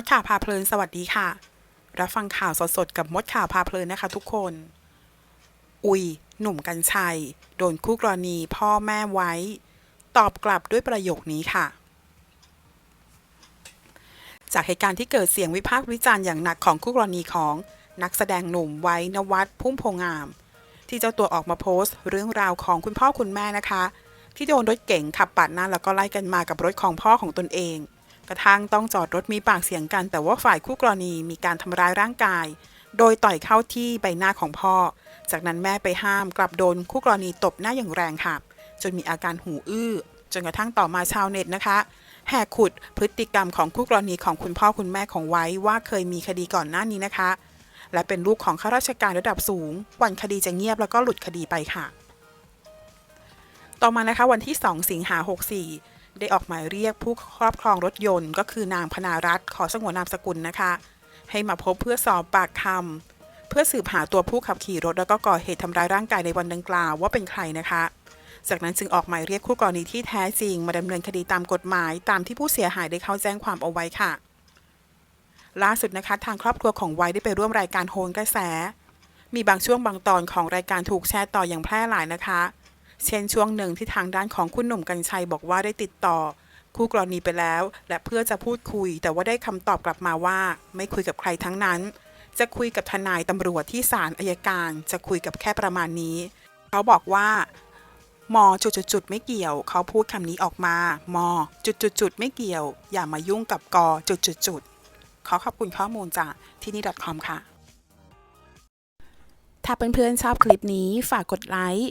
ดข่าวพาเพลินสวัสดีค่ะ รับฟังข่าวสดๆกับมดข่าวพาเพลินนะคะทุกคน อุย หนุ่มกัญชัย โดนคู่กรณีพ่อแม่ไว้ ตอบกลับด้วยประโยคนี้ค่ะ จากเหตุการณ์ที่เกิดเสียงวิพากษ์วิจารณ์อย่างหนักของคู่กรณีของนักแสดงหนุ่มไว้นวัดพุ่มโพงาม ที่เจ้าตัวออกมาโพสต์ เรื่องราวของคุณพ่อคุณแม่นะคะ ที่โดนรถเก๋งขับปาดหน้าแล้วก็ไล่กันมากับรถของพ่อของตนเอง กระทั่งต้องจอดรถมีปากเสียงกัน แต่ว่าฝ่ายคู่กรณีมีการทำร้ายร่างกาย โดยต่อยเข้าที่ใบหน้าของพ่อ จากนั้นแม่ไปห้ามกลับโดนคู่กรณีตบหน้าอย่างแรงค่ะ จนมีอาการหูอื้อ จนกระทั่งต่อมาชาวเน็ตนะคะแหกขุดพฤติกรรมของคู่กรณีของคุณพ่อคุณแม่ของไว้ว่าเคยมีคดีก่อนหน้านี้นะคะ และเป็นลูกของข้าราชการระดับสูง วันคดีจะเงียบแล้วก็หลุดคดีไปค่ะ ต่อมานะคะวันที่ 2 สิงหา64 ได้ออกหมายเรียกผู้ครอบครองรถยนต์ก็คือนางพนารัตขอสงวนนามสกุลนะคะ ให้มาพบเพื่อสอบปากคำเพื่อสืบหาตัวผู้ขับขี่รถแล้วก็ก่อเหตุทำร้ายร่างกายในวันดังกล่าวว่าเป็นใครนะคะ จากนั้นจึงออกหมายเรียกคู่กรณีที่แท้จริง มาดำเนินคดีตามกฎหมายตามที่ผู้เสียหายได้เข้าแจ้งความเอาไว้ค่ะ ล่าสุดนะคะ ทางครอบครัวของไว้ได้ไปร่วมรายการโหนกระแส มีบางช่วงบางตอนของรายการถูกแชร์ต่ออย่างแพร่หลายนะคะ เช่นช่วงหนึ่งที่ทางด้านของคุณหนุ่มกัญชัยบอกว่าได้ติดต่อ คู่กรณีไปแล้ว และเพื่อจะพูดคุย แต่ว่าได้คำตอบกลับมาว่า ไม่คุยกับใครทั้งนั้น จะคุยกับทนายตำรวจที่ศาลอายการ จะคุยกับแค่ประมาณนี้ เขาบอกว่ามจุดๆไม่เกี่ยว เขาพูดคำนี้ออกมามจุดๆไม่เกี่ยว อย่ามายุ่งกับกจุดๆขอขอบคุณข้อมูลจากที่นี่ .com ค่ะ ถ้าเพื่อนๆชอบคลิปนี้ฝากกดไลค์